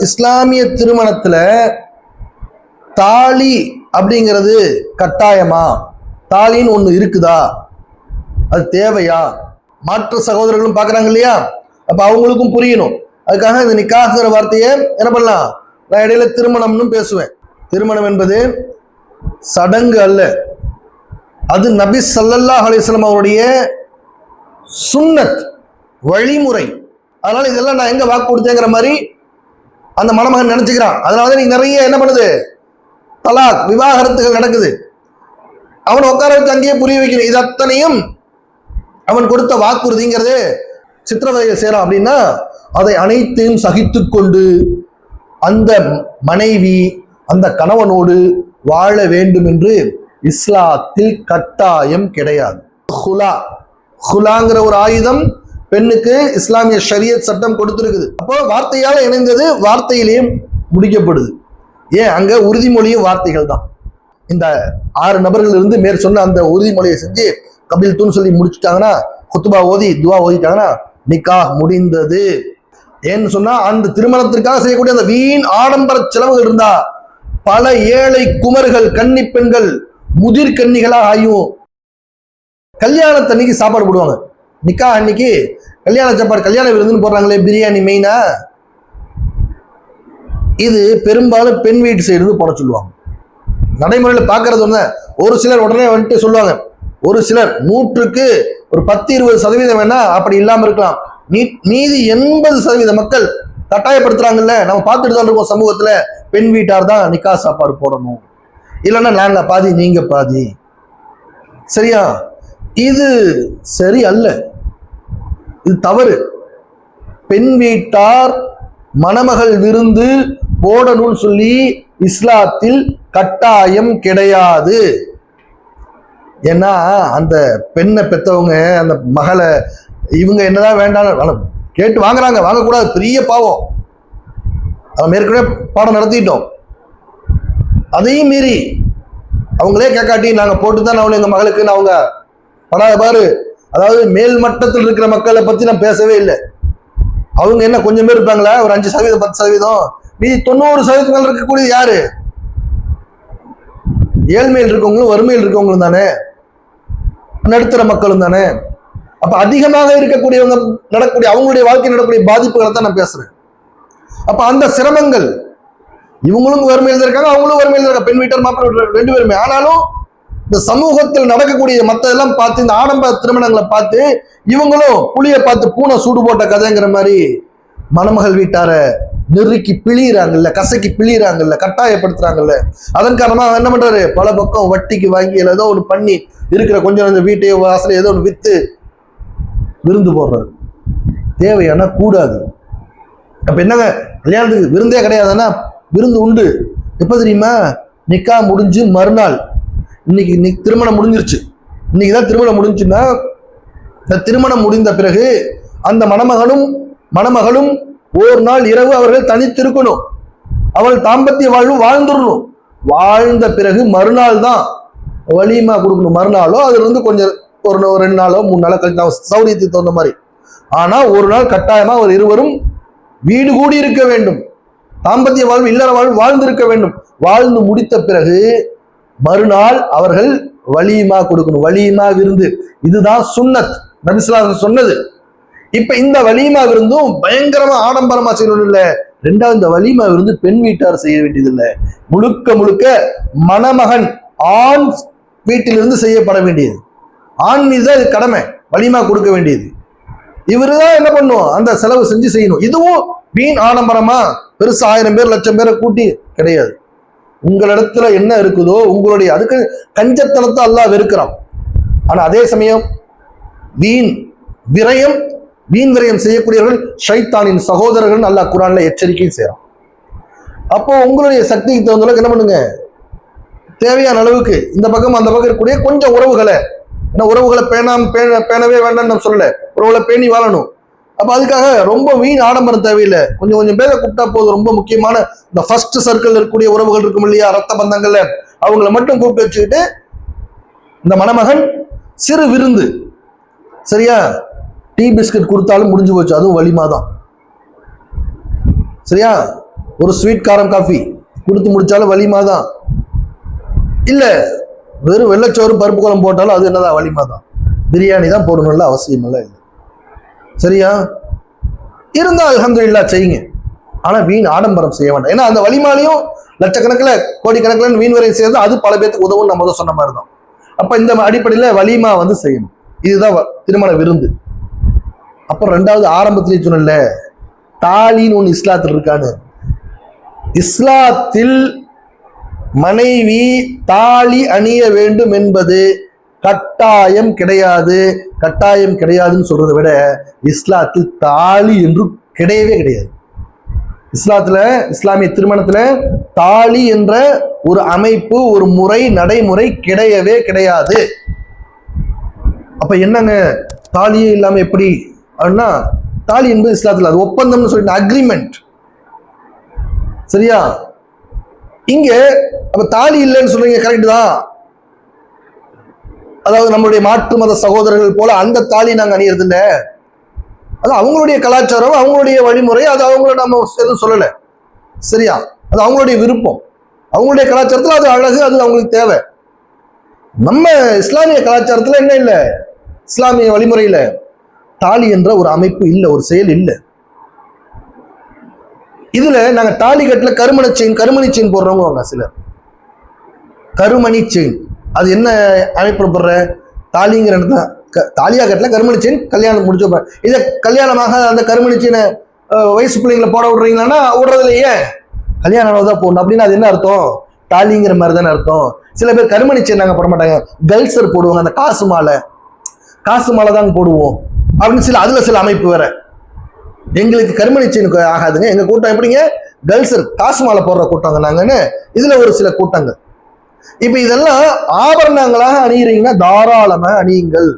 இஸ்லாமிய திருமணத்துல தாலி அப்படிங்கிறது கட்டாயமா? தாலின்னு ஒன்று இருக்குதா? அது தேவையா? மாற்று சகோதரர்களும் பார்க்குறாங்க இல்லையா? அப்போ அவங்களுக்கும் புரியணும். அதுக்காக இந்த நிக்காகிற வார்த்தையை என்ன பண்ணலாம்? நான் இடையில திருமணம்னு பேசுவேன். திருமணம் என்பது சடங்கு அல்ல. அது நபி சல்லல்லா அலிஸ்லாம் அவருடைய சுன்னத் வழிமுறை. அதனால் இதெல்லாம் நான் எங்கே வாக்கு கொடுத்தேங்கிற மாதிரி அந்த மணமகன் நினைச்சுக்கிறான். அதனால தான் நீ நிறைய என்ன பண்ணுது? தலாக் விவாகரத்துகள் நடக்குது. அவன் உட்கார வச்சு அங்கேயே புரிய வைக்கணும். இது அத்தனையும் அவன் கொடுத்த வாக்குறுதிங்கிறது சித்திரவதையில் சேரும் அப்படின்னா அதை அனைத்தையும் சகித்து கொண்டு அந்த மனைவி அந்த கணவனோடு வாழ வேண்டும் என்று இஸ்லாத்தில் கட்டாயம் கிடையாது. ஹுலா. ஹுலாங்கிற ஒரு ஆயுதம் பெண்ணுக்கு இஸ்லாமிய ஷரியத் சட்டம் கொடுத்துருக்குது. அப்போ வார்த்தையால் இணைந்தது வார்த்தையிலேயும் முடிக்கப்படுது. ஏன்? அங்கே உறுதிமொழியும் வார்த்தைகள் தான். இந்த ஆறு நபர்கள் இருந்து மேற் சொன்ன அந்த உறுதிமொழியை செஞ்சு கபில் தூண் சொல்லி முடிச்சுட்டாங்கன்னா குத்துபா ஓதி துவா ஓதிட்டாங்கன்னா நிக்கா முடிந்தது. ஏன்னு சொன்னா அந்த திருமணத்திற்காக செய்யக்கூடிய அந்த வீண் ஆடம்பர செலவுகள் இருந்தா பல ஏழை குமர்கள் கன்னி பெண்கள் முதிர் கன்னிகளாக ஆயும் கல்யாணத்தன்னைக்கு சாப்பாடு போடுவாங்க. நிக்கா அன்னைக்கு கல்யாண சாப்பாடு கல்யாண விருந்துன்னு போடுறாங்களே பிரியாணி மெயினா இது பெரும்பாலும் பெண் வீட்டு சைடு இருந்து போட சொல்லுவாங்க. நடைமுறையில் பார்க்கறது ஒன்று ஒரு சிலர் உடனே வந்துட்டு சொல்லுவாங்க ஒரு சிலர் நூற்றுக்கு ஒரு பத்து இருபது சதவீதம் வேணா அப்படி இல்லாமல் இருக்கலாம். நீ மீதி எண்பது சதவீத மக்கள் கட்டாயப்படுத்துறாங்கல்ல நம்ம பார்த்துட்டு தான் இருக்கோம் சமூகத்தில் பெண் வீட்டார் தான் நிக்கா சாப்பாடு போடணும். இல்லைன்னா நாங்க பாதி நீங்கள் பாதி. சரியா? இது சரி அல்ல. இது தவறு. பெண் வீட்டார் மணமகள் விருந்து போடணும்னு சொல்லி இஸ்லாத்தில் கட்டாயம் கிடையாது. ஏன்னா அந்த பெண்ணை பெற்றவங்க அந்த மகளை இவங்க என்னதான் வேண்டாம் கேட்டு வாங்குறாங்க வாங்கக்கூடாது பெரிய பாவம். நம்ம ஏற்கனவே பாடம் நடத்திட்டோம். அதையும் மீறி அவங்களே கேட்காட்டி நாங்கள் போட்டு தான் அவளை எங்கள் மகளுக்குன்னு அவங்க படாத பாரு அதாவது மேல் மட்டத்தில் இருக்கிற மக்களை பற்றி நான் பேசவே இல்லை. அவங்க என்ன கொஞ்சம் பேர் இருப்பாங்களா? ஒரு அஞ்சு சதவீதம் பத்து சதவீதம்? மீதி தொண்ணூறு சதவீதம் இருக்கக்கூடிய இருக்கக்கூடியது யாரு? ஏழ்மையில் இருக்கவங்களும் வறுமையில் இருக்கவங்களும் தானே? நடுத்தர மக்களும் தானே? அப்ப அதிகமாக இருக்கக்கூடியவங்க நடக்கக்கூடிய அவங்களுடைய வாழ்க்கை நடக்கக்கூடிய பாதிப்புகளை தான் நான் பேசுறேன். அப்ப அந்த சிரமங்கள் இவங்களும் வறுமையில் தான் இருக்காங்க அவங்களும் வறுமையில் தான் இருக்காங்க. பெண் வீட்டர் மாப்பிள்ளை ரெண்டு பேருமே. ஆனாலும் இந்த சமூகத்தில் நடக்கக்கூடிய மத்ததெல்லாம் பார்த்து இந்த ஆடம்பர திருமணங்களை பார்த்து இவங்களும் புளியை பார்த்து பூனை சூடு போட்ட கதைங்கிற மாதிரி மணமகள் வீட்டார நெருக்கி பிழியிறாங்கல்ல கசக்கி பிழியிறாங்கல்ல கட்டாயப்படுத்துறாங்கல்ல. அதன் காரணமா அவன் என்ன பண்றாரு? பல பக்கம் வட்டிக்கு வாங்கி ஏதோ ஒன்று பண்ணி இருக்கிற கொஞ்சம் கொஞ்சம் வீட்டையோ வாசலை ஏதோ ஒன்று வித்து விருந்து போடுறாரு. தேவையானா கூடாது. அப்ப என்னங்க? கல்யாணத்துக்கு விருந்தே கிடையாதுன்னா விருந்து உண்டு. எப்போ தெரியுமா? நிக்கா முடிஞ்சு மறுநாள். இன்னைக்கு இன்னைக்கு திருமணம் முடிஞ்சிருச்சு. இன்னைக்கு தான் திருமணம் முடிஞ்சுன்னா இந்த திருமணம் முடிந்த பிறகு அந்த மணமகனும் மணமகளும் ஒரு நாள் இரவு அவர்கள் தனித்திருக்கணும். அவள் தாம்பத்திய வாழ்வு வாழ்ந்துடணும். வாழ்ந்த பிறகு மறுநாள் தான் வலிமா கொடுக்கணும். மறுநாளோ அதுல இருந்து கொஞ்சம் ஒரு ரெண்டு நாளோ மூணு நாளோ கழித்து நம்ம சௌரியத்துக்கு தகுந்த மாதிரி. ஆனா ஒரு நாள் கட்டாயமா அவர் இருவரும் வீடு கூடி இருக்க வேண்டும். தாம்பத்திய வாழ்வு இல்லற வாழ்வு வாழ்ந்திருக்க வேண்டும். வாழ்ந்து முடித்த பிறகு மறுநாள் அவர்கள் வலியுமா கொடுக்கணும். வலியுமா விருந்து. இதுதான் சுன்னத். நபிஸ்லாம் சொன்னது. இப்ப இந்த வலியுமா விருந்தும் பயங்கரமா ஆடம்பரமா செய்யணும் இல்ல. ரெண்டாவது இந்த வலியுமா விருந்து பெண் வீட்டார் செய்ய வேண்டியது முழுக்க முழுக்க மணமகன் ஆண் வீட்டிலிருந்து செய்யப்பட வேண்டியது. ஆண் மீது தான் இது கடமை. வலிமா கொடுக்க வேண்டியது. இவரு தான் என்ன பண்ணும்? அந்த செலவு செஞ்சு செய்யணும். இதுவும் வீண் ஆடம்பரமா பெருசு ஆயிரம் பேர் லட்சம் பேரை கூட்டி கிடையாது. உங்களிடத்துல என்ன இருக்குதோ உங்களுடைய அதுக்கு கஞ்சத்தனத்தை அல்லாஹ் வெறுக்கிறான். ஆனா அதே சமயம் வீண் விரயம் வீண் விரயம் செய்யக்கூடியவர்கள் ஷைத்தானின் சகோதரர்கள் அல்லாஹ் குரான்ல எச்சரிக்கையும் செய்யறான். அப்போ உங்களுடைய சக்திக்கு தகுந்த அளவுக்கு என்ன பண்ணுங்க? தேவையான அளவுக்கு இந்த பக்கம் அந்த பக்கம் இருக்கக்கூடிய கொஞ்சம் உறவுகளை ஏன்னா உறவுகளை பேணாம பேண பேணவே வேண்டாம்னு நம்ம சொல்லல. உறவுகளை பேணி வாழணும். அப்போ அதுக்காக ரொம்ப வீண் ஆடம்பரம் தேவையில்லை. கொஞ்சம் கொஞ்சம் பேரை கூப்பிட்டா போதும். ரொம்ப முக்கியமான இந்த ஃபர்ஸ்ட் சர்க்கிள் இருக்கக்கூடிய உறவுகள் இருக்கும் இல்லையா? ரத்த பந்தங்கள்ல. அவங்கள மட்டும் கூப்பிட்டு வச்சுக்கிட்டு இந்த மணமகன் சிறு விருந்து. சரியா? டீ பிஸ்கட் கொடுத்தாலும் முடிஞ்சு போச்சு. அதுவும் வலிமா தான். சரியா? ஒரு ஸ்வீட் காரம் காஃபி கொடுத்து முடிச்சாலும் வலிமா தான். இல்லை வெறும் வெள்ளச்சோறு பருப்பு குழம்பு போட்டாலும் அது என்னதான்? வலிமா தான். பிரியாணி தான் போடணும்ல அவசியம் இல்லை சரியா? இருந்தா இல்லா செய்யுங்க. ஆனால் வீண் ஆடம்பரம் செய்ய வேண்டாம். ஏன்னா அந்த வழிமாலையும் லட்சக்கணக்கில் கோடிக்கணக்கில் வீண் வரை செய்யறது அது பல பேருக்கு உதவும். நம்ம சொன்ன மாதிரி தான் அப்போ இந்த அடிப்படையில் வலிமா வந்து செய்யணும். இதுதான் வ- திருமண விருந்து. அப்புறம் ரெண்டாவது ஆரம்பத்திலேயே சொன்னல தாலின்னு ஒன்று இஸ்லாத்தில் இருக்கான்னு. இஸ்லாத்தில் மனைவி தாலி அணிய வேண்டும் என்பது கட்டாயம் கிடையாது. கட்டாயம் கிடையாதுன்னு சொல்றதை விட இஸ்லாத்தில் தாலி என்று கிடையவே கிடையாது. இஸ்லாத்துல இஸ்லாமிய திருமணத்துல தாலி என்ற ஒரு அமைப்பு ஒரு முறை நடைமுறை கிடையவே கிடையாது. அப்ப என்னங்க? தாலியே இல்லாம எப்படி? அப்படின்னா தாலி என்பது இஸ்லாத்துல அது ஒப்பந்தம்னு சொல்லிட்டு அக்ரிமெண்ட் சரியா? இங்க அப்ப தாலி இல்லைன்னு சொல்றீங்க கரெக்ட் தான். அதாவது நம்மளுடைய மாற்று மத சகோதரர்கள் போல அந்த தாலி நாங்கள் அணியறது இல்ல அது அவங்களுடைய கலாச்சாரம் அவங்களுடைய வழிமுறை அது அவங்கள நம்ம எதுவும் சொல்லலை. சரியா? அது அவங்களுடைய விருப்பம். அவங்களுடைய கலாச்சாரத்தில் அது அழகு அது அவங்களுக்கு தேவை. நம்ம இஸ்லாமிய கலாச்சாரத்தில் என்ன இல்லை? இஸ்லாமிய வழிமுறையில் தாலி என்ற ஒரு அமைப்பு இல்லை ஒரு செயல் இல்லை. இதுல நாங்க தாலி கட்டுல கருமண செயின் கருமணி செயின் போடுறவங்க சிலர். கருமணி செயின் அது என்ன அமைப்புல போடுற தாலிங்கிற இடத்துல க- தாலியா கட்டல கருமணி செயின் கல்யாணம் முடிச்சு இதை கல்யாணமாக அந்த கருமணி செயினை வயசு பிள்ளைங்களை போட விடுறீங்களான்னா விடுறது ஏன்? கல்யாணம் தான் போடணும். அப்படின்னா அது என்ன அர்த்தம்? தாலிங்கிற மாதிரி தானே அர்த்தம். சில பேர் கருமணி செயின் போட மாட்டாங்க கல்சர் போடுவாங்க அந்த காசு மாலை. காசு மாலை தாங்க போடுவோம். அப்படின்னு சில அதில் சில அமைப்பு வேற. எங்களுக்கு கருமணி செயின் ஆகாதுங்க. எங்கள் கூட்டம் எப்படிங்க? கல்சர் காசு மாலை போடுற கூட்டங்க நாங்கன்னு இதில் ஒரு சில கூட்டங்கள். இப்ப இதெல்லாம் ஆபரணங்களாக அணியிறீங்கன்னா தாராளமா அணியுங்கள்.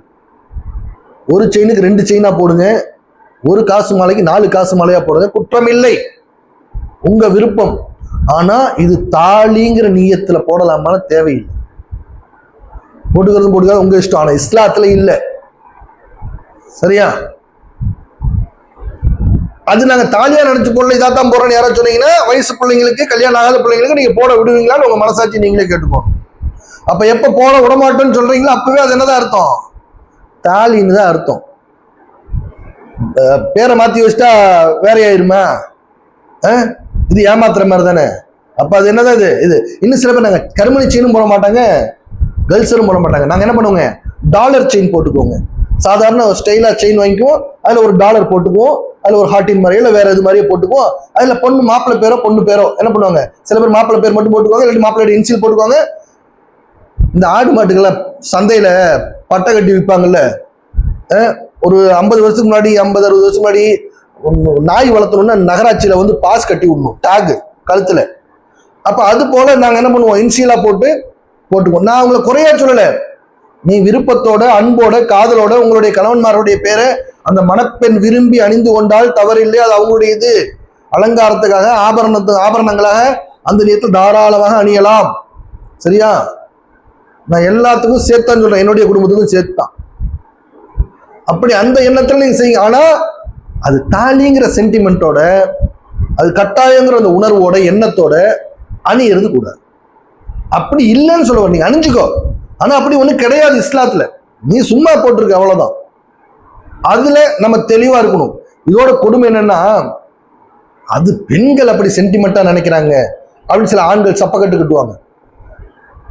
ஒரு செயினுக்கு ரெண்டு செயினா போடுங்க. ஒரு காசு மாலைக்கு நாலு காசு மாலையா போடுங்க குற்றம் இல்லை உங்க விருப்பம். ஆனா இது தாலிங்கிற நீயத்துல போடலாமான தேவையில்லை. போட்டுக்கிறதும் போட்டுக்காது. உங்க இஷ்டம். ஆனா இஸ்லாத்துல இல்லை. சரியா? அது நாங்கள் தாலியாக நினச்சி போடல இதாக தான் போகிறோன்னு யாராவது சொன்னீங்கன்னா வயசு பிள்ளைங்களுக்கு கல்யாணம் ஆகாத பிள்ளைங்களுக்கு நீங்கள் போட விடுவீங்களான்னு உங்கள் மனசாட்சி நீங்களே கேட்டுக்கோங்க. அப்போ எப்போ போட விட சொல்கிறீங்களோ அப்போவே அப்பவே அது என்னதான் அர்த்தம்? தாலின்னு தான் அர்த்தம். பேரை மாற்றி வச்சுட்டா வேற ஆயிருமா இது ஏமாத்துற மாதிரி தானே? அப்போ அது என்னதான் இது? இது இன்னும் சில பேர் நாங்கள் கருமணி செயினும் போட மாட்டாங்க கேர்ள்ஸரும் போட மாட்டாங்க. நாங்கள் என்ன பண்ணுவோங்க? டாலர் செயின் போட்டுக்குவோங்க. சாதாரண ஸ்டைலாக செயின் வாங்கிக்குவோம். அதில் ஒரு டாலர் போட்டுக்குவோம். அதில் ஒரு ஹார்டின் மாதிரியோ இல்லை வேற இது மாதிரியோ போட்டுக்குவோம். அதில் பொண்ணு மாப்பிள்ளை பேரோ பொண்ணு பேரோ என்ன பண்ணுவாங்க? சில பேர் மாப்பிள்ளை பேர் மட்டும் போட்டுக்குவாங்க இல்லாட்டி மாப்பிள்ளை இன்சியல் போட்டுக்குவாங்க. இந்த ஆடு மாட்டுக்கெல்லாம் சந்தையில் பட்டை கட்டி விற்பாங்கல்ல ஒரு ஐம்பது வருஷத்துக்கு முன்னாடி ஐம்பது அறுபது வருஷத்துக்கு முன்னாடி நாய் வளர்த்தணும்னா நகராட்சியில வந்து பாஸ் கட்டி விடணும் டேக் கழுத்துல. அப்ப அது போல நாங்க என்ன பண்ணுவோம்? இன்சியலா போட்டு போட்டுக்குவோம். நான் உங்களை குறையா சொல்லல. நீ விருப்பத்தோட அன்போட காதலோட உங்களுடைய கணவன்மாருடைய பேரை அந்த மணப்பெண் விரும்பி அணிந்து கொண்டால் தவறில்லை அது அவங்களுடைய இது. அலங்காரத்துக்காக ஆபரணத்து ஆபரணங்களாக அந்த நேரத்தில் தாராளமாக அணியலாம். சரியா? நான் எல்லாத்துக்கும் சேர்த்தான்னு சொல்றேன். என்னுடைய குடும்பத்துக்கும் சேர்த்தான். அப்படி அந்த எண்ணத்துல நீங்க செய்யுங்க. ஆனா அது தாலிங்கிற சென்டிமெண்ட்டோட அது கட்டாயங்கிற அந்த உணர்வோட எண்ணத்தோட அணியிறது கூடாது. அப்படி இல்லைன்னு சொல்லுவ நீங்க அணிஞ்சுக்கோ. ஆனா அப்படி ஒண்ணு கிடையாது இஸ்லாத்துல. நீ சும்மா போட்டிருக்க அவ்வளவுதான். அதுல நம்ம தெளிவா இருக்கணும். இதோட கொடுமை என்னன்னா அது பெண்கள் அப்படி சென்டிமெண்டா நினைக்கிறாங்க. அப்படின்னு சில ஆண்கள் சப்பக்கட்டு கட்டுவாங்க.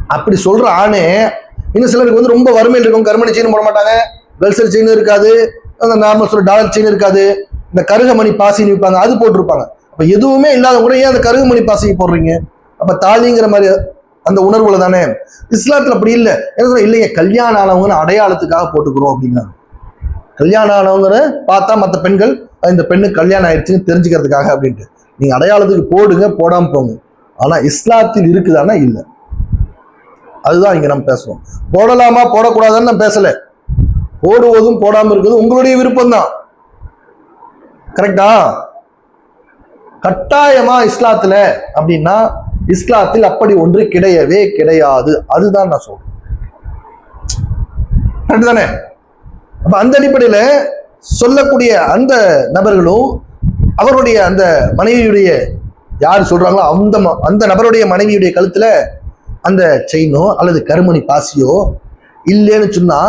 அப்படி சொல்ற ஆணே இன்னும் சிலருக்கு வந்து ரொம்ப வறுமையில் இருக்கும். கருமணி செயின் போட மாட்டாங்க கல்சர் செயின் இருக்காது. அந்த நார்மல் சொல்ற டாலர் செயின் இருக்காது. இந்த கருகமணி பாசின்னு விற்பாங்க அது போட்டிருப்பாங்க. அப்ப எதுவுமே இல்லாத கூட ஏன் அந்த கருகமணி பாசி போடுறீங்க? அப்ப தாலிங்கிற மாதிரி அந்த உணர்வுல தானே? இஸ்லாத்துல அப்படி இல்லை. என்ன சொல்ல இல்லைங்க கல்யாணம் ஆனவங்கன்னு அடையாளத்துக்காக போட்டுக்கிறோம் அப்படிங்கிறாங்க. கல்யாணம் ஆனவங்கிற பார்த்தா மற்ற பெண்கள் இந்த பெண்ணுக்கு கல்யாணம் ஆயிடுச்சுன்னு தெரிஞ்சுக்கிறதுக்காக அப்படின்ட்டு. நீங்க அடையாளத்துக்கு போடுங்க போடாம போங்க. ஆனா இஸ்லாத்தில் இருக்குதானா இல்லை. அதுதான் இங்க நம்ம பேசுவோம் போடலாமா போடக்கூடாதுன்னு நான் பேசல. போடுவதும் போடாம இருக்கிறது உங்களுடைய விருப்பம் தான் கரெக்டா? கட்டாயமா இஸ்லாத்துல அப்படின்னா இஸ்லாத்தில் அப்படி ஒன்று கிடையவே கிடையாது. அதுதான் நான் சொல்றேன். தானே? அப்ப அந்த அடிப்படையில சொல்லக்கூடிய அந்த நபர்களும் அவருடைய அந்த மனைவியுடைய யார் சொல்றாங்களோ அந்த ம- அந்த நபருடைய மனைவியுடைய கழுத்துல அந்த செயினோ அல்லது கருமணி பாசியோ இல்லைன்னு சொன்னா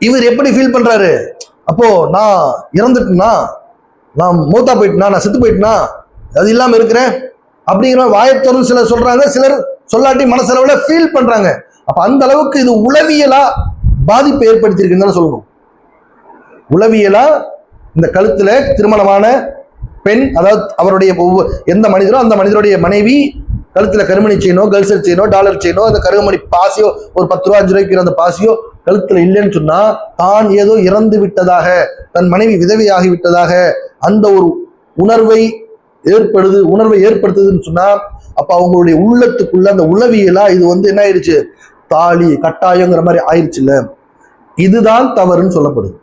இவர் எப்படி ஃபீல் பண்றாரு? அப்போ நான் இறந்துட்டேன்னா நான் மூத்தா போயிட்டேனா நான் செத்து போயிட்டேனா அது இல்லாமல் இருக்கிறேன் அப்படிங்கிற வாயத்தொருள் சிலர் சொல்றாங்க சிலர் சொல்லாட்டி மனசளவில் ஃபீல் பண்றாங்க. அப்போ அந்த அளவுக்கு இது உளவியலா பாதிப்பை ஏற்படுத்தியிருக்குன்னு தானே சொல்லணும். உளவியலா இந்த கழுத்துல திருமணமான பெண் அதாவது அவருடைய எந்த மனிதரோ அந்த மனிதருடைய மனைவி கழுத்துல கருமணி செய்யணும் கல்சர் செய்யணும் டாலர் செய்யணும் அந்த கருமணி பாசியோ ஒரு பத்து ரூபா அஞ்சு ரூபாய்க்கு அந்த பாசியோ கழுத்துல இல்லைன்னு சொன்னா தான் ஏதோ இறந்து விட்டதாக தன் மனைவி விதவையாகி விட்டதாக அந்த ஒரு உணர்வை ஏற்படுது உணர்வை ஏற்படுத்துதுன்னு சொன்னா அப்ப அவங்களுடைய உள்ளத்துக்குள்ள அந்த உளவியலா இது வந்து என்ன ஆயிடுச்சு தாலி கட்டாயங்கிற மாதிரி ஆயிடுச்சுல்ல இதுதான் தவறுன்னு சொல்லப்படுது.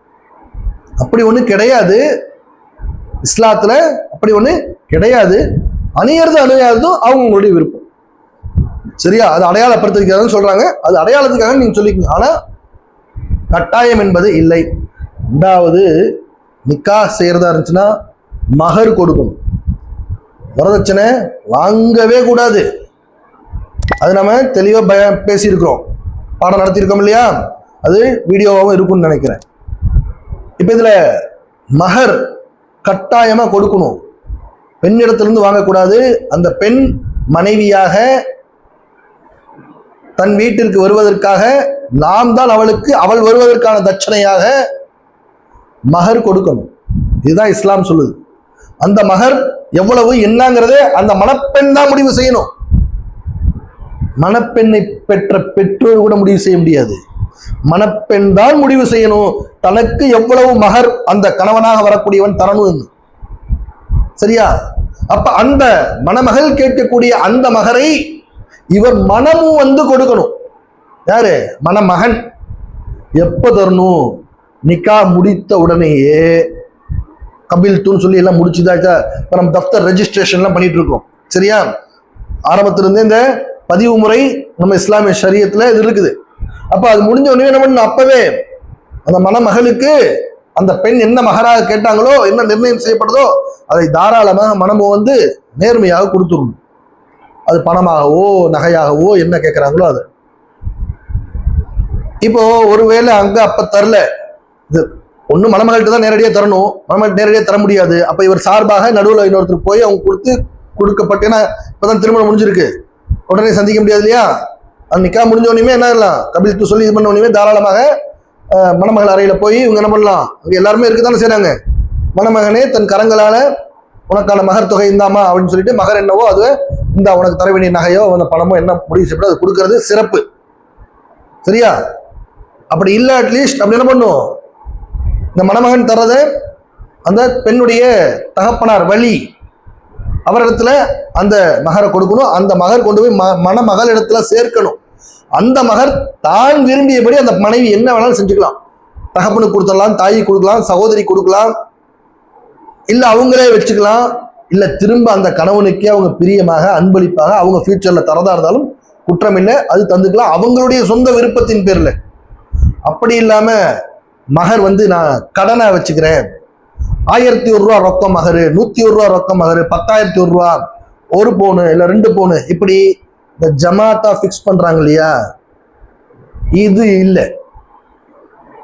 அப்படி ஒன்று கிடையாது. இஸ்லாத்தில் அப்படி ஒன்று கிடையாது. அணியறது அணியாததும் அவங்களுடைய விருப்பம். சரியா? அது அடையாளப்படுத்திருக்கிறதுன்னு சொல்கிறாங்க அது அடையாளத்துக்காக நீங்கள் சொல்லிக்கோங்க. ஆனால் கட்டாயம் என்பது இல்லை. ரெண்டாவது நிக்கா செய்கிறதா இருந்துச்சுன்னா மகர் கொடுக்கணும். வரதட்சணை வாங்கவே கூடாது. அது நம்ம தெளிவாக பய பேசியிருக்கிறோம். பாடம் நடத்தியிருக்கோம் இல்லையா? அது வீடியோவாகவும் இருக்கும்னு நினைக்கிறேன். இப்போ இதில் மகர் கட்டாயமாக கொடுக்கணும். பெண்ணிடத்திலிருந்து வாங்கக்கூடாது. அந்த பெண் மனைவியாக தன் வீட்டிற்கு வருவதற்காக நாம் தான் அவளுக்கு அவள் வருவதற்கான தட்சணையாக மகர் கொடுக்கணும். இதுதான் இஸ்லாம் சொல்லுது. அந்த மகர் எவ்வளவு என்னங்கிறதே அந்த மணப்பெண் தான் முடிவு செய்யணும். மணப்பெண்ணை பெற்ற பெற்றோர் கூட முடிவு செய்ய முடியாது. மணப்பெண் தான் முடிவு செய்யணும். தனக்கு எவ்வளவு மகர் அந்த கணவனாக வரக்கூடியவன் தரணும் சரியா? அப்ப அந்த மணமகள் கேட்கக்கூடிய அந்த மகரை இவர் மனமும் வந்து கொடுக்கணும். யாரு? மணமகன். எப்ப தரணும்? நிக்கா முடித்த உடனேயே. கபில் தூள் சொல்லி எல்லாம் முடிச்சுதாக்கா இப்போ நம்ம தப்தர் ரெஜிஸ்ட்ரேஷன்லாம் பண்ணிட்டு இருக்கோம் சரியா? ஆரம்பத்திலிருந்தே இந்த பதிவு முறை நம்ம இஸ்லாமிய சரியத்தில் இது இருக்குது. அப்ப அது முடிஞ்ச உடனே என்ன பண்ணணும்? அப்பவே அந்த மணமகளுக்கு அந்த பெண் என்ன மகராக கேட்டாங்களோ என்ன நிர்ணயம் செய்யப்படுதோ அதை தாராளமாக மனமும் வந்து நேர்மையாக கொடுத்துடணும். அது பணமாகவோ நகையாகவோ என்ன கேட்குறாங்களோ அது. இப்போ ஒருவேளை அங்க அப்ப தரல. இது ஒண்ணு மணமகள்கிட்ட தான் நேரடியாக தரணும். மணமகள் நேரடியாக தர முடியாது. அப்ப இவர் சார்பாக நடுவில் இன்னொருத்தர் போய் அவங்க கொடுத்து கொடுக்கப்பட்டேன்னா இப்பதான் திருமணம் முடிஞ்சிருக்கு. உடனே சந்திக்க முடியாது இல்லையா? அந்த நிக்கா முடிஞ்ச உடனே என்ன ஆகலாம் கபில்த்து சொல்லி இது பண்ண உடனே தாராளமாக மணமகள் அறையில் போய் இவங்க என்ன பண்ணலாம்? இங்க எல்லாருமே இருக்குதானே செய்கிறாங்க மணமகனே தன் கரங்களால் உனக்கான மகர் தொகை இந்தாமா அப்படின்னு சொல்லிட்டு மகர் என்னவோ அது இந்த உனக்கு தர வேண்டிய நகையோ அந்த பணமோ என்ன முடிவு செய்யப்படும் அது கொடுக்கறது சிறப்பு. சரியா? அப்படி இல்லை அட்லீஸ்ட் அப்படி என்ன பண்ணும்? இந்த மணமகன் தர்றத அந்த பெண்ணுடைய தகப்பனார் வழி அவரிடத்துல அந்த மகரை கொடுக்கணும். அந்த மகர் கொண்டு போய் ம மணமகள் இடத்துல சேர்க்கணும். அந்த மகர் தான் விரும்பியபடி அந்த மனைவி என்ன வேணாலும் செஞ்சுக்கலாம். தகப்பனுக்கு கொடுத்துடலாம் தாய்க்கு கொடுக்கலாம் சகோதரி கொடுக்கலாம். இல்லை அவங்களே வச்சுக்கலாம். இல்லை திரும்ப அந்த கணவனுக்கே அவங்க பிரியமாக அன்பளிப்பாக அவங்க ஃபியூச்சரில் தரதாக இருந்தாலும் குற்றம் இல்லை அது தந்துக்கலாம். அவங்களுடைய சொந்த விருப்பத்தின் பேரில். அப்படி இல்லாமல் மகர் வந்து நான் கடனை வச்சுக்கிறேன். ஆயிரத்தி ஒரு ரூபா ரொக்கம் மகர் நூற்றி ஒரு ரூபா ரொக்கம் மகர் பத்தாயிரத்தி ஒரு ரூபா ஒரு பவுனு இல்லை ரெண்டு பவுனு இப்படி இந்த ஜமாத்தா ஃபிக்ஸ் பண்ணுறாங்க இல்லையா இது இல்லை.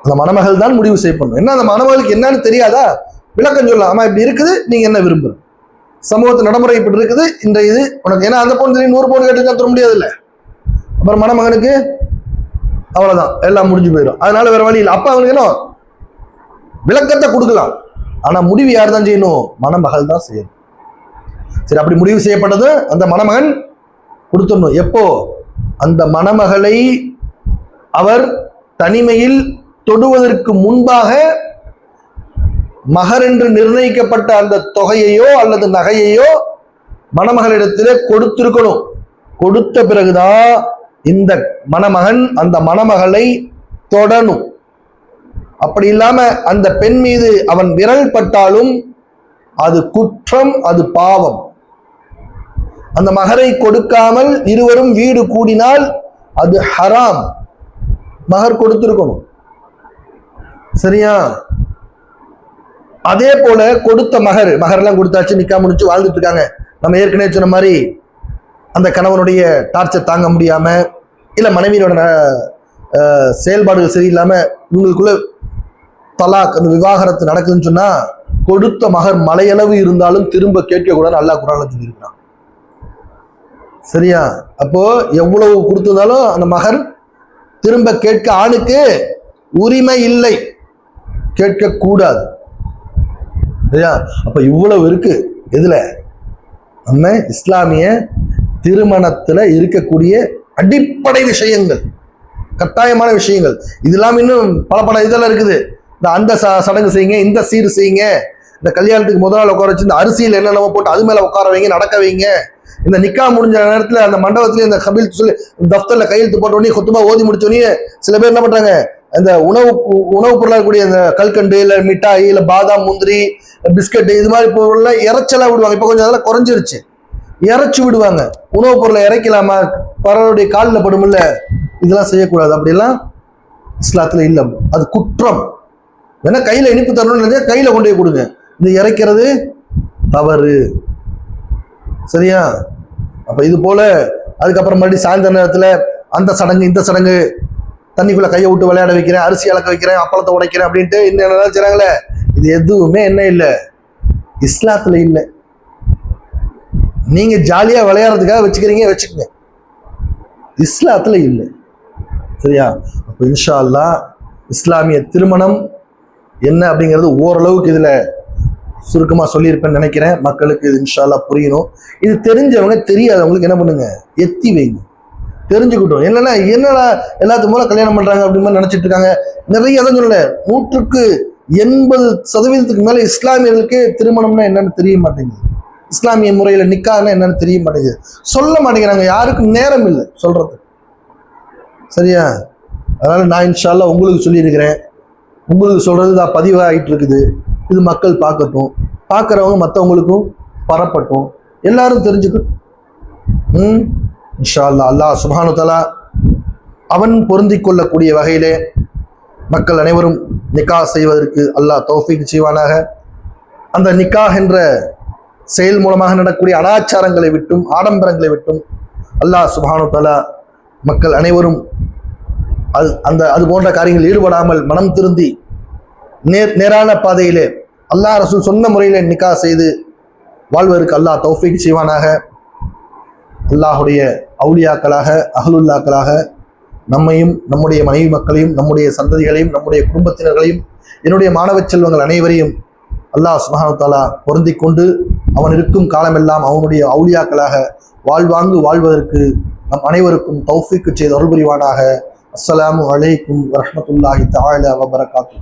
அந்த மணமகள் தான் முடிவு செய்யப்படணும். என்ன அந்த மணமகளுக்கு என்னன்னு தெரியாதா? விளக்கம் சொல்லலாம். ஆமா இப்படி இருக்குது. நீங்க என்ன விரும்புற? சமூகத்து நடைமுறை இப்படி இருக்குது. இந்த இது உனக்கு ஏன்னா அந்த பொண்ணு தெரியும் நூறு பவுன் கேட்டுக்கா தர முடியாது இல்லை அப்புறம் மணமகனுக்கு அவ்வளவுதான். எல்லாம் முடிஞ்சு போயிடும் அதனால வேற வழி இல்லை. அப்ப அவனுக்கு என்ன? விளக்கத்தை கொடுக்கலாம். ஆனா முடிவு யார் தான் செய்யணும்? மணமகள் தான் செய்யணும். சரி அப்படி முடிவு செய்யப்பட்டது அந்த மணமகன் கொடுத்துடணும். எப்போ? அந்த மணமகளை அவர் தனிமையில் தொடுவதற்கு முன்பாக மகர் என்று நிர்ணயிக்கப்பட்ட அந்த தொகையையோ அல்லது நகையையோ மணமகளிடத்திலே கொடுத்திருக்கணும். கொடுத்த பிறகுதான் இந்த மணமகன் அந்த மணமகளை தொடணும். அப்படி இல்லாம அந்த பெண் மீது அவன் விரல் பட்டாலும் அது குற்றம் அது பாவம். அந்த மகரை கொடுக்காமல் இருவரும் வீடு கூடினால் அது ஹராம். மகர் கொடுத்திருக்கணும். சரியா? அதே போல கொடுத்த மகர் மகர்லாம் கொடுத்தாச்சு நிக்கா முடிச்சு வாழ்ந்துட்டு இருக்காங்க நம்ம ஏற்கனவே சொன்ன மாதிரி அந்த கணவனுடைய டார்ச்சர் தாங்க முடியாம இல்லை மனைவியோட செயல்பாடுகள் சரியில்லாம இவங்களுக்குள்ள தலாக் அந்த விவாகரத்து நடக்குதுன்னு சொன்னா கொடுத்த மகர் மலையளவு இருந்தாலும் திரும்ப கேட்கக்கூடாதுன்னு அல்லாஹ் குரான் சொல்லியிருக்கிறான். சரியா? அப்போ எவ்வளவு கொடுத்ததாலும் அந்த மகர் திரும்ப கேட்க ஆணுக்கு உரிமை இல்லை. கேட்கக்கூடாது சரியா? அப்ப இவ்வளவு இருக்கு. எதுல? நம்ம இஸ்லாமிய திருமணத்துல இருக்கக்கூடிய அடிப்படை விஷயங்கள் கட்டாயமான விஷயங்கள். இதெல்லாம் இன்னும் பல பல இதெல்லாம் இருக்குது. இந்த அந்த ச- சடங்கு செய்யுங்க இந்த சீர் செய்யுங்க. இந்த கல்யாணத்துக்கு முதல் நாள் உட்கார வச்சு இந்த அரிசியில் என்னென்னமோ போட்டு அது மேலே உட்கார வைங்க நடக்க வைங்க. இந்த நிக்கா முடிஞ்ச நேரத்தில் அந்த மண்டபத்துல இந்த கபில் சொல்லி தஃப்தரில் கையெழுத்து போட்டோடனே கொத்துமா ஓதி முடிச்சோடனே சில பேர் என்ன பண்ணுறாங்க அந்த உணவு உணவுப் பொருளாக கூடிய அந்த கல்கண்டு இல்லை மிட்டாய் இல்லை பாதாம் முந்திரி பிஸ்கட்டு இது மாதிரி பொருள்லாம் இறைச்சலாக விடுவாங்க. இப்போ கொஞ்சம் அதெல்லாம் குறைஞ்சிருச்சு. இறைச்சி விடுவாங்க. உணவுப் பொருளை இறைக்கலாமா? பறவைடைய காலில் படுமில்ல. இதெல்லாம் செய்யக்கூடாது. அப்படிலாம் இஸ்லாத்தில் இல்லை அது குற்றம். வேணா கையில் இனிப்பு தரணும்னு நினைச்சா கையில் கொண்டு போய் கொடுங்க. இது இறைக்கிறது தவறு. சரியா? அப்போ இது போல அதுக்கப்புறம் மறுபடியும் சாயந்தர நேரத்தில் அந்த சடங்கு இந்த சடங்கு தண்ணிக்குள்ளே கையை விட்டு விளையாட வைக்கிறேன் அரிசி அளக்க வைக்கிறேன் அப்பளத்தை உடைக்கிறேன் அப்படின்ட்டு இன்னும் என்ன செய்றாங்களே? இது எதுவுமே என்ன இல்லை. இஸ்லாத்தில் இல்லை. நீங்கள் ஜாலியாக விளையாடுறதுக்காக வச்சுக்கிறீங்க வச்சுக்கோங்க. இஸ்லாத்தில் இல்லை. சரியா? அப்போ இன்ஷா அல்லாஹ் இஸ்லாமிய திருமணம் என்ன அப்படிங்கிறது ஓரளவுக்கு இதில் சுருக்கமாக சொல்லியிருப்பேன்னு நினைக்கிறேன். மக்களுக்கு இது இன்ஷா புரியணும். இது தெரிஞ்சவங்க தெரியாதவங்களுக்கு என்ன பண்ணுங்க? எத்தி வைங்க. தெரிஞ்சுக்கிட்டோம். என்னன்னா என்னடா எல்லாத்துக்கும் மூலம் கல்யாணம் பண்ணுறாங்க அப்படின்னு மாதிரி நினச்சிட்டு இருக்காங்க. நிறைய தான் சொல்லல நூற்றுக்கு எண்பது சதவீதத்துக்கு மேலே இஸ்லாமியர்களுக்கு திருமணம்னா என்னன்னு தெரிய மாட்டேங்குது. இஸ்லாமிய முறையில் நிக்கான்னா என்னன்னு தெரிய மாட்டேங்குது. சொல்ல மாட்டேங்கிறாங்க. யாருக்கும் நேரம் இல்லை சொல்கிறது சரியா? அதனால் நான் இன்ஷால்லா உங்களுக்கு சொல்லியிருக்கிறேன். உங்களுக்கு சொல்கிறது தான் பதிவாகிட்டு இருக்குது. இது மக்கள் பார்க்கட்டும். பார்க்குறவங்க மற்றவங்களுக்கும் பரப்பட்டும். எல்லாரும் தெரிஞ்சுக்கட்டும் ம் இன்ஷா அல்லா அல்லாஹ் சுப்ஹானஹு அவன் பொருந்தி கொள்ளக்கூடிய வகையிலே மக்கள் அனைவரும் நிக்கா செய்வதற்கு அல்லாஹ் தௌஃபிக் செய்வானாக. அந்த நிக்காஹ் என்ற செயல் மூலமாக நடக்கக்கூடிய அனாச்சாரங்களை விட்டும் ஆடம்பரங்களை விட்டும் அல்லாஹ் சுபானு தலா மக்கள் அனைவரும் அது அந்த அது போன்ற காரியங்களில் ஈடுபடாமல் மனம் திருந்தி நேர் நேரான பாதையிலே அல்லாஹ் ரசூல் சொன்ன முறையில் நிக்கா செய்து வாழ்வதற்கு அல்லாஹ் தௌஃபிக் செய்வானாக. அல்லாஹுடைய அவுளியாக்களாக அகலுல்லாக்களாக நம்மையும் நம்முடைய மனைவி மக்களையும் நம்முடைய சந்ததிகளையும் நம்முடைய குடும்பத்தினர்களையும் என்னுடைய மாணவ செல்வங்கள் அனைவரையும் அல்லாஹ் சுப்ஹானஹு பொருந்தி கொண்டு அவன் இருக்கும் காலமெல்லாம் அவனுடைய அவுளியாக்களாக வாழ்வாங்கு வாழ்வதற்கு நம் அனைவருக்கும் தௌஃபிக்கு செய்த அருள் புரிவானாக அஸ்ஸலாமு அலைக்கும் வரமத்துல்லாஹி தஆலா வபரகாத்து